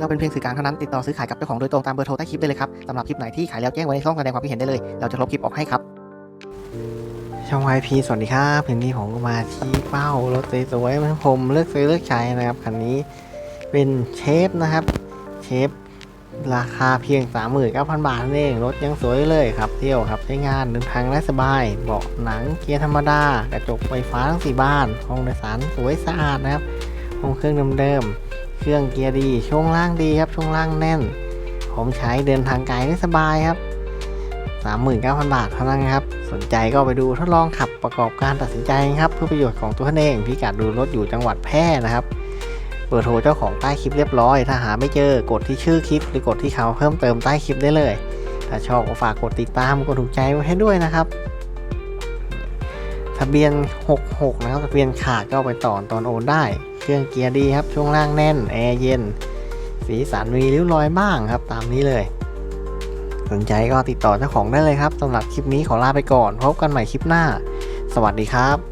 เราเป็นเพียงสื่อกลางเท่านั้นติดต่อซื้อขายกับเจ้าของโดยตรงตามเบอร์โทรใต้คลิปได้เลยครับสำหรับคลิปไหนที่ขายแล้วแจ้งไว้ในช่องแสดงความคิดเห็นได้เลย เราจะลบคลิปออกให้ครับ ช่อง YP สวัสดีครับวันนี้ผมก็มาที่เป้ารถสวยๆมือนผมเลือกซื้อเลือกใช้นะครับคันนี้เป็นเชฟนะครับเชฟราคาเพียง 39,000 บาทนั่นเองรถยังสวยเลยครับเที่ยวครับใช้งานเดินทางได้สบาย เบาะหนังเกียร์ธรรมดากระจกไฟฟ้าทั้งสี่บ้านห้องโดยสารสวยสะอาดนะครับห้องเครื่องเดิมๆ เครื่องเกียร์ดี ช่วงล่างดีครับ ช่วงล่างแน่น ผมใช้เดินทางไกลได้สบายครับ 39,000 บาทเท่านั้นครับ สนใจก็ไปดูทดลองขับประกอบการตัดสินใจครับเพื่อประโยชน์ของตัวท่านเองพิกัดดูรถอยู่จังหวัดแพร่นะครับเบอร์โทรเจ้าของใต้คลิปเรียบร้อย ถ้าหาไม่เจอกดที่ชื่อคลิปหรือกดที่เขาเพิ่มเติมใต้คลิปได้เลย ถ้าชอบก็ฝากกดติดตามกดถูกใจไว้ให้ด้วยนะครับ ทะเบียน 66 นะครับ ทะเบียนขาดก็ไปต่อตอนโอนได้ รื่องเกียร์ดีครับ ช่วงล่างแน่น แอร์เย็น สีสันมีริ้วรอยบ้างครับ ตามนี้เลย สนใจก็ติดต่อเจ้าของได้เลยครับสำหรับคลิปนี้ขอลาไปก่อน พบกันใหม่คลิปหน้า สวัสดีครับ